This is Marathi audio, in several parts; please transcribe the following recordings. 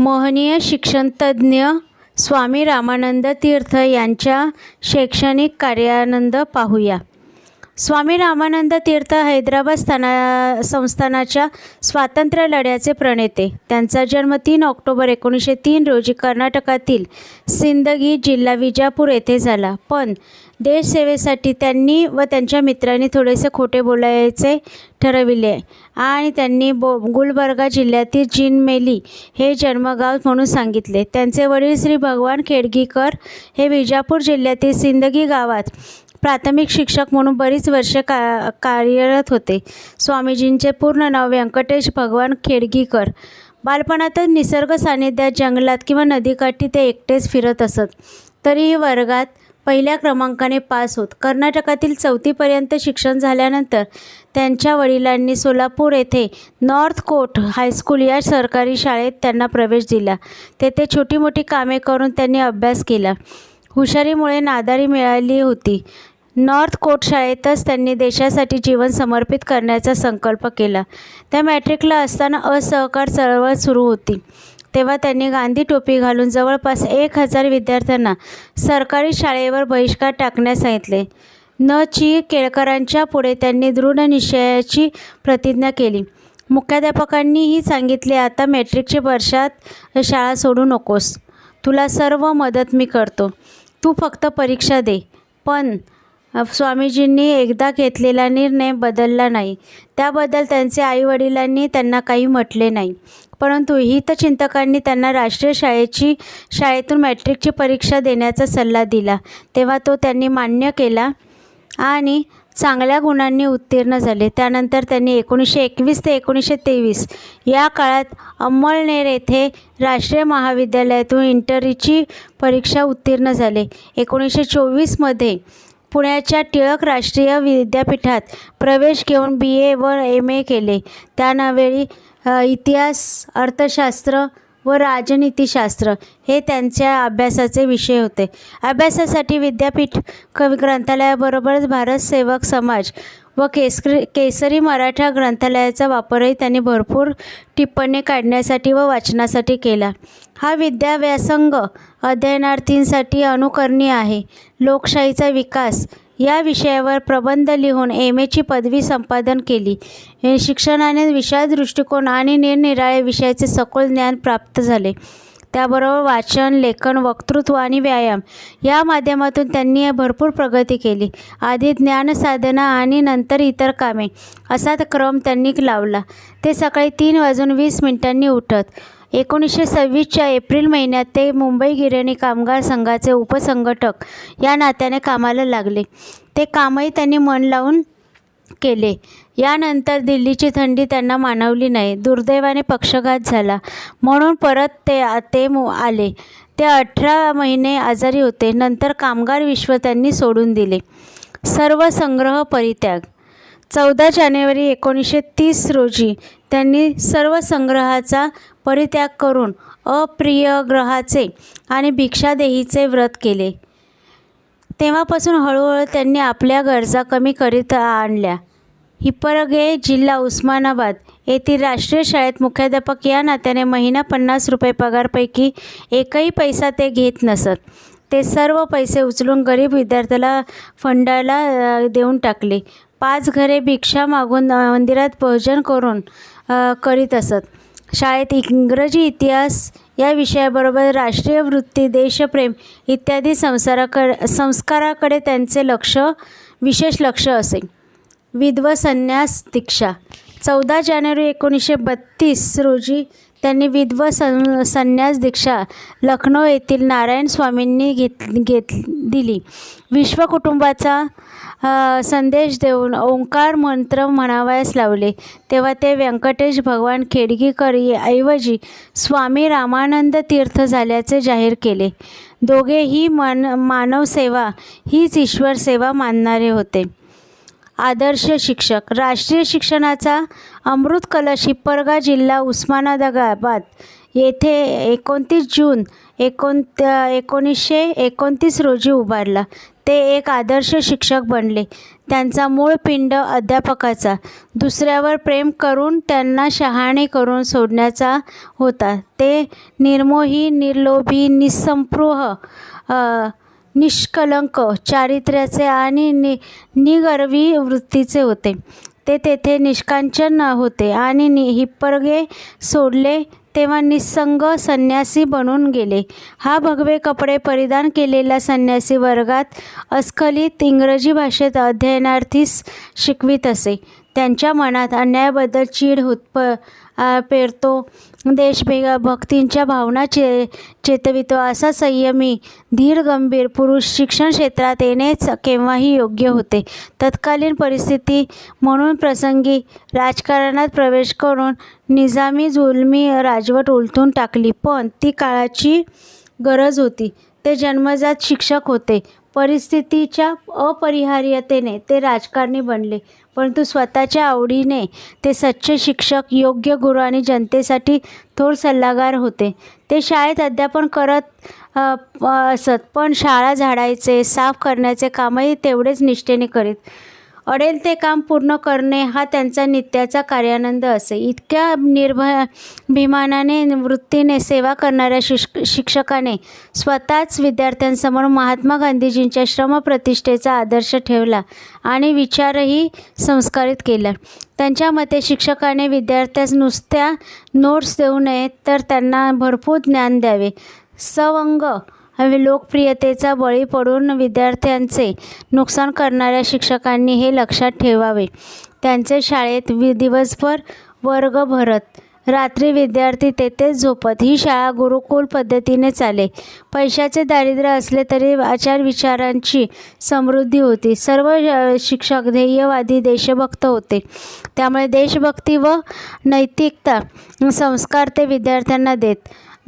महनीय शिक्षणतज्ज्ञ स्वामी रामानंद तीर्थ यांच्या शैक्षणिक कार्यानंद पाहूया. स्वामी रामानंद तीर्थ हैदराबाद स्थाना संस्थानाच्या स्वातंत्र्य लढ्याचे प्रणेते. त्यांचा जन्म तीन ऑक्टोबर एकोणीसशे तीन रोजी कर्नाटकातील सिंदगी जिल्हा विजापूर येथे झाला. पण देशसेवेसाठी त्यांनी व त्यांच्या मित्रांनी थोडेसे खोटे बोलायचे ठरविले. आणि त्यांनी बो गुलबर्गा जिल्ह्यातील जिनमेली हे जन्मगाव म्हणून सांगितले. त्यांचे वडील श्री भगवान खेडगीकर हे विजापूर जिल्ह्यातील सिंदगी गावात प्राथमिक शिक्षक म्हणून बरीच वर्षे का कार्यरत होते. स्वामीजींचे पूर्ण नाव व्यंकटेश भगवान खेडगीकर बालपणातच निसर्ग सानिध्यात जंगलात किंवा नदीकाठी ते एकटेच फिरत असत. तरीही वर्गात पहिल्या क्रमांकाने पास होत. कर्नाटकातील चौथीपर्यंत शिक्षण झाल्यानंतर त्यांच्या वडिलांनी सोलापूर येथे नॉर्थ कोट हायस्कूल या सरकारी शाळेत त्यांना प्रवेश दिला. तेथे छोटी मोठी कामे करून त्यांनी अभ्यास केला. हुशारीमुळे नादारी मिळाली होती. नॉर्थ कोट शाळेतच त्यांनी देशासाठी जीवन समर्पित करण्याचा संकल्प केला. त्या मॅट्रिकला असताना असहकार चळवळ सुरू होती. तेव्हा त्यांनी गांधी टोपी घालून जवळपास एक हजार विद्यार्थ्यांना सरकारी शाळेवर बहिष्कार टाकण्यास सांगितले. न ची केळकरांच्या पुढे त्यांनी दृढ निश्चयाची प्रतिज्ञा केली. मुख्याध्यापकांनीही सांगितले आता मॅट्रिकच्या वर्षात शाळा सोडू नकोस. तुला सर्व मदत मी करतो. तू फक्त परीक्षा दे. पण स्वामीजींनी एकदा घेतलेला निर्णय बदलला नाही. त्याबद्दल त्यांचे आईवडिलांनी त्यांना काही म्हटले नाही. परंतु हितचिंतकांनी त्यांना राष्ट्रीय शाळेची शाळेतून मॅट्रिकची परीक्षा देण्याचा सल्ला दिला. तेव्हा तो त्यांनी मान्य केला आणि चांगल्या गुणांनी उत्तीर्ण झाले. त्यानंतर त्यांनी एकोणीसशे एकवीस ते एकोणीसशे तेवीस या काळात अंमळनेर येथे राष्ट्रीय महाविद्यालयातून इंटरीची परीक्षा उत्तीर्ण झाले. एकोणीसशे चोवीसमध्ये पुण्याच्या टिळक राष्ट्रीय विद्यापीठात प्रवेश घेऊन बी ए व एम ए केले. त्यावेळी इतिहास अर्थशास्त्र व राजनीतीशास्त्र हे त्यांच्या अभ्यासाचे विषय होते. अभ्यासासाठी विद्यापीठ कवी ग्रंथालयाबरोबरच भारत सेवक समाज व केसरी केसरी मराठा ग्रंथालयाचा वापरही त्यांनी भरपूर टिप्पणी काढण्यासाठी व वाचनासाठी केला. हा विद्याव्यासंग अध्ययनार्थींसाठी अनुकरणीय आहे. लोकशाहीचा विकास या विषयावर प्रबंध लिहून एम एची पदवी संपादन केली. शिक्षणाने विशाल दृष्टिकोन आणि निरनिराळे विषयाचे सखोल ज्ञान प्राप्त झाले. त्याबरोबर वाचन लेखन वक्तृत्व आणि व्यायाम या माध्यमातून त्यांनी भरपूर प्रगती केली. आधी ज्ञानसाधना आणि नंतर इतर कामे असा क्रम त्यांनी लावला. ते सकाळी तीन वाजून वीस मिनिटांनी उठत. एकोणीसशे सव्वीसच्या एप्रिल महिन्यात ते मुंबई गिरणी कामगार संघाचे उपसंघटक या नात्याने कामाला लागले. ते कामही त्यांनी मन लावून केले. यानंतर दिल्लीची थंडी त्यांना मानवली नाही. दुर्दैवाने पक्षघात झाला. म्हणून परत ते ते आले. ते अठरा महिने आजारी होते. नंतर कामगार विश्व त्यांनी सोडून दिले. सर्व संग्रह परित्याग चौदा जानेवारी एकोणीसशे तीस रोजी त्यांनी सर्व संग्रहाचा परित्याग करून अप्रिय ग्रहाचे आणि भिक्षादेहीचे व्रत केले. तेव्हापासून हळूहळू त्यांनी आपल्या गरजा कमी करीत आणल्या. हिप्परगे जिल्हा उस्मानाबाद येथील राष्ट्रीय शाळेत मुख्याध्यापक या नात्याने महिना पन्नास रुपये पगारपैकी एकही पैसा ते घेत नसत. ते सर्व पैसे उचलून गरीब विद्यार्थ्याला फंडाला देऊन टाकले. पाच घरे भिक्षा मागून मंदिरात भोजन करून करीत असत. शाळेत इंग्रजी इतिहास या विषयाबरोबर राष्ट्रीय वृत्ती देशप्रेम इत्यादी संसाराकडे संस्काराकडे त्यांचे लक्ष विशेष लक्ष असे. विधवा संन्यास दीक्षा. चौदा जानेवारी एकोणीसशे बत्तीस रोजी त्यांनी विध्व सं संन्यास दीक्षा लखनौ येथील नारायण स्वामींनी घेत घेत दिली. विश्व कुटुंबाचा संदेश देऊन ओंकार मंत्र म्हणावयास लावले. तेव्हा ते व्यंकटेश भगवान खेडगीकर या- ऐवजी स्वामी रामानंद तीर्थ झाल्याचे जाहीर केले. दोघेही मन मानवसेवा हीच ईश्वर सेवा मानणारे होते. आदर्श शिक्षक राष्ट्रीय शिक्षणाचा अमृत कलश हिप्परगा जिल्हा उस्मानाबाद येथे एकोणतीस जून एकोण एकोणीसशे एकोणतीस रोजी उभारला. ते एक आदर्श शिक्षक बनले. त्यांचा मूळ पिंड अध्यापकाचा. दुसऱ्यावर प्रेम करून त्यांना शहाणे करून सोडण्याचा होता. ते निर्मोही निर्लोभी निसंपृह निष्कलंक चारित्र्याचे आणि नि निगर्वी वृत्तीचे होते. ते तेथे निष्कांचन होते आणि नि हिप्परगे सोडले तेव्हा निस्संग संन्यासी बनून गेले. हा भगवे कपडे परिधान केलेला संन्यासी वर्गात अस्खलित इंग्रजी भाषेत अध्ययनार्थीस शिकवित असे. त्यांच्या मनात अन्यायाबद्दल चीड उत्प पेरतो. देशभे भक्तींच्या भावना चे चेतवितो. असा संयमी धीर गंभीर पुरुष शिक्षण क्षेत्रात येणेच केव्हाही योग्य होते. तत्कालीन परिस्थिती म्हणून प्रसंगी राजकारणात प्रवेश करून निजामी जुलमी राजवट उलथून टाकली. पण ती काळाची गरज होती. ते जन्मजात शिक्षक होते. परिस्थितीच्या अपरिहार्यतेने ते राजकारणी बनले. परंतु स्वतःच्या आवडीने ते सच्चे शिक्षक योग्य गुरु आणि जनतेसाठी थोर सल्लागार होते. ते शाळेत अध्यापन करत असत. पण शाळा झाडायचे साफ करण्याचे कामही तेवढेच निष्ठेने करीत. अडेल ते काम पूर्ण करणे हा त्यांचा नित्याचा कार्यानंद असे. इतक्या निर्भ भिमानाने वृत्तीने सेवा करणाऱ्या शिक शिक्षकाने स्वतःच विद्यार्थ्यांसमोर महात्मा गांधीजींच्या श्रमप्रतिष्ठेचा आदर्श ठेवला आणि विचारही संस्कारित केला. त्यांच्या मते शिक्षकाने विद्यार्थ्यास नुसत्या नोट्स देऊ नये तर त्यांना भरपूर ज्ञान द्यावे. सवंग लोकप्रियतेचा बळी पडून विद्यार्थ्यांचे नुकसान करणाऱ्या शिक्षकांनी हे लक्षात ठेवावे. त्यांचे शाळेत वि दिवसभर वर्ग भरत रात्री विद्यार्थी तेथेच झोपत. ही शाळा गुरुकुल पद्धतीने चाले. पैशाचे दारिद्र्य असले तरी आचार विचारांची समृद्धी होती. सर्व शिक्षक ध्येयवादी देशभक्त होते. त्यामुळे देशभक्ती व नैतिकता संस्कार ते विद्यार्थ्यांना देत.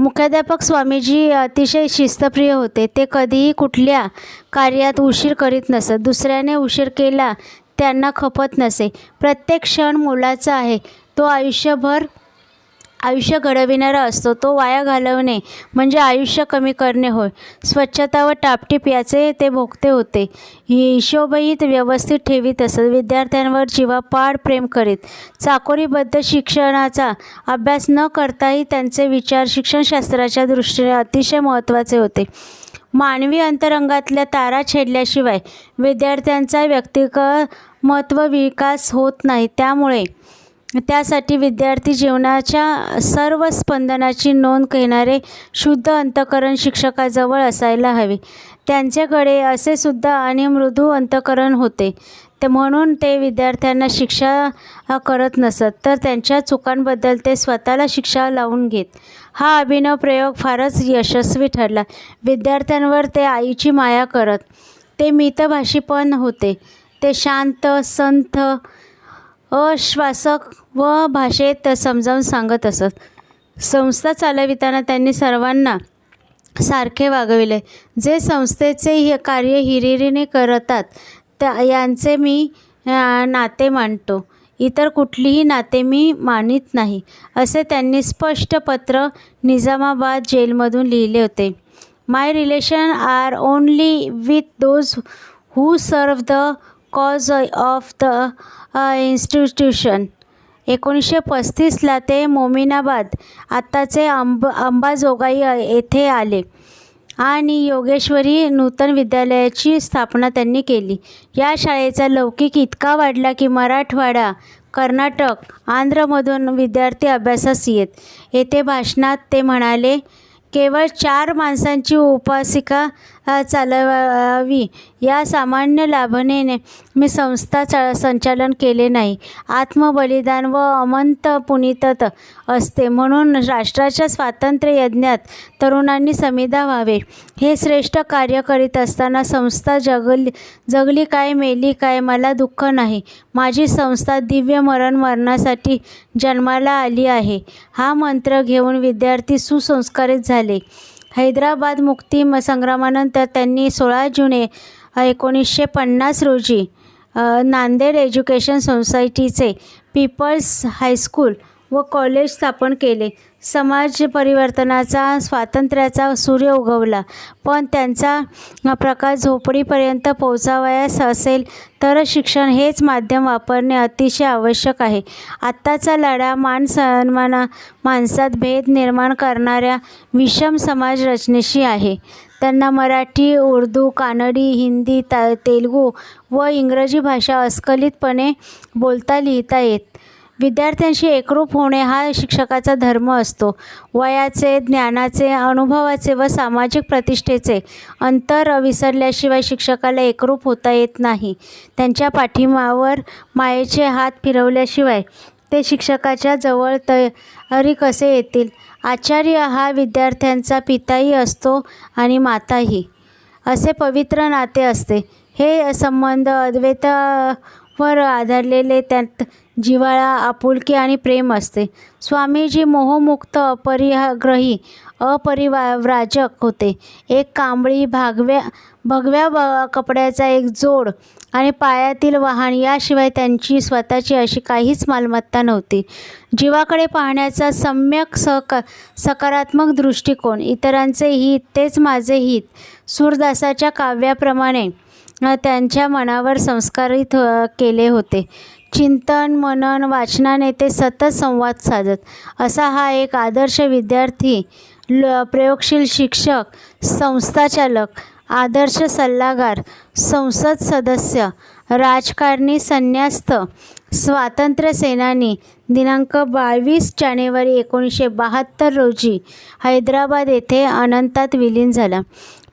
मुख्याध्यापक स्वामीजी अतिशय शिस्तप्रिय होते. ते कधीही कुठल्या कार्यात उशीर करीत नसत. दुसऱ्याने उशीर केला त्यांना खपत नसे. प्रत्येक क्षण मोलाचा आहे. तो आयुष्यभर आयुष्य घडविणारा असतो तो वाया घालवणे म्हणजे आयुष्य कमी करणे होय. स्वच्छता व टापटीप याचे ते भोगते होते. हिशोबहीत व्यवस्थित ठेवीत असत विद्यार्थ्यांवर जीवापाड प्रेम करीत. चाकोरीबद्ध शिक्षणाचा अभ्यास न करताही त्यांचे विचार शिक्षणशास्त्राच्या दृष्टीने अतिशय महत्त्वाचे होते. मानवी अंतरंगातल्या तारा छेडल्याशिवाय विद्यार्थ्यांचा व्यक्तिगत महत्त्व विकास होत नाही. त्यामुळे त्यासाठी विद्यार्थी जीवनाच्या सर्व स्पंदनाची नोंद घेणारे शुद्ध अंतकरण शिक्षकाजवळ असायला हवे. त्यांच्याकडे असे सुद्धा आणि मृदू अंतकरण होते. ते म्हणून ते विद्यार्थ्यांना शिक्षा करत नसत तर त्यांच्या चुकांबद्दल ते स्वतःला शिक्षा लावून घेत. हा अभिनव प्रयोग फारच यशस्वी ठरला. विद्यार्थ्यांवर ते आईची माया करत. ते मितभाषी पण होते. ते शांत संथ अश्वासक व भाषेत समजावून सांगत असत. संस्था चालविताना त्यांनी सर्वांना सारखे वागविले. जे संस्थेचे हे कार्य हिरिरीने करतात त्या यांचे मी नाते मानतो. इतर कुठलीही नाते मी मानित नाही असे त्यांनी स्पष्ट पत्र निजामाबाद जेलमधून लिहिले होते. My relation are only with those who serve the cause of the institution एकोणीसशे पस्तीसला ते मोमिनाबाद आत्ताचे अंब अंबाजोगाई येथे आले. आणि योगेश्वरी नूतन विद्यालयाची स्थापना त्यांनी केली. या शाळेचा लौकिक इतका वाढला की मराठवाडा कर्नाटक आंध्रमधून विद्यार्थी अभ्यासास येत. येथे भाषणात ते म्हणाले केवळ चार माणसांची उपासिका चालवावी. या सामान्य लाभनेने मी संस्था चा संचालन केले नाही. आत्मबलिदान व अमंत पुनितत असते. म्हणून राष्ट्राच्या स्वातंत्र्य यज्ञात तरुणांनी समिधा व्हावे. हे श्रेष्ठ कार्य करीत असताना संस्था जगली जगली काय मेली काय मला दुःख नाही. माझी संस्था दिव्य मरण मरणासाठी जन्माला आली आहे. हा मंत्र घेऊन विद्यार्थी सुसंस्कारित झाले. हैदराबाद मुक्ती म- संग्रामानंतर त्यांनी सोळा जुने एकोणीसशे पन्नास रोजी नांदेड एज्युकेशन सोसायटीचे पीपल्स हायस्कूल व कॉलेज स्थापन केले. समाज परिवर्तनाचा स्वातंत्र्याचा सूर्य उगवला. पण त्यांचा प्रकाश झोपडीपर्यंत पोहोचावयास असेल तर शिक्षण हेच माध्यम वापरणे अतिशय आवश्यक आहे. आत्ताचा लढा मान सन्माना माणसात भेद निर्माण करणाऱ्या विषम समाज रचनेशी आहे. त्यांना मराठी उर्दू कानडी हिंदी ता तेलगू व इंग्रजी भाषा अस्खलितपणे बोलता लिहिता येत विद्यार्थ्यांशी एकरूप होणे हा शिक्षकाचा धर्म असतो. वयाचे ज्ञानाचे अनुभवाचे व सामाजिक प्रतिष्ठेचे अंतर विसरल्याशिवाय शिक्षकाला एकरूप होता येत नाही. त्यांच्या पाठिंबावर मायेचे हात फिरवल्याशिवाय ते शिक्षकाच्या जवळ तरी कसे येतील? आचार्य हा विद्यार्थ्यांचा पिताही असतो आणि माताही. असे पवित्र नाते असते. हे संबंध अद्वैत वर आधारलेले त्यात जिव्हाळा आपुलकी आणि प्रेम असते. स्वामीजी मोहमुक्त अपरिग्रही अपरिव्राजक होते. एक कांबळी भागव्या भगव्या ब कपड्याचा एक जोड आणि पायातील वाहन याशिवाय त्यांची स्वतःची अशी काहीच मालमत्ता नव्हती. जीवाकडे पाहण्याचा सम्यक सक सकारात्मक दृष्टिकोन इतरांचे हित तेच माझे हित. सूरदासाच्या काव्याप्रमाणे त्यांच्या मनावर संस्कारित केले होते. चिंतन मनन वाचनाने ते सतत संवाद साधत. असा हा एक आदर्श विद्यार्थी ल प्रयोगशील शिक्षक संस्थाचालक आदर्श सल्लागार संसद सदस्य राजकारणी संन्यास्त स्वातंत्र्य सेनानी दिनांक बावीस जानेवारी एकोणीसशे बहात्तर रोजी हैदराबाद येथे अनंतात विलीन झाला.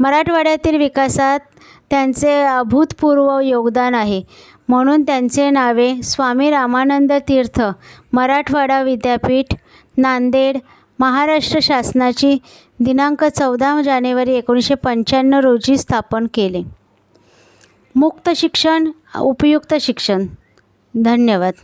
मराठवाड्यातील विकासात त्यांचे अभूतपूर्व योगदान आहे. म्हणून त्यांचे नावे स्वामी रामानंद तीर्थ मराठवाडा विद्यापीठ नांदेड महाराष्ट्र शासनाची दिनांक चौदा जानेवारी एकोणीसशे पंच्याण्णव रोजी स्थापन केले. मुक्त शिक्षण उपयुक्त शिक्षण. धन्यवाद.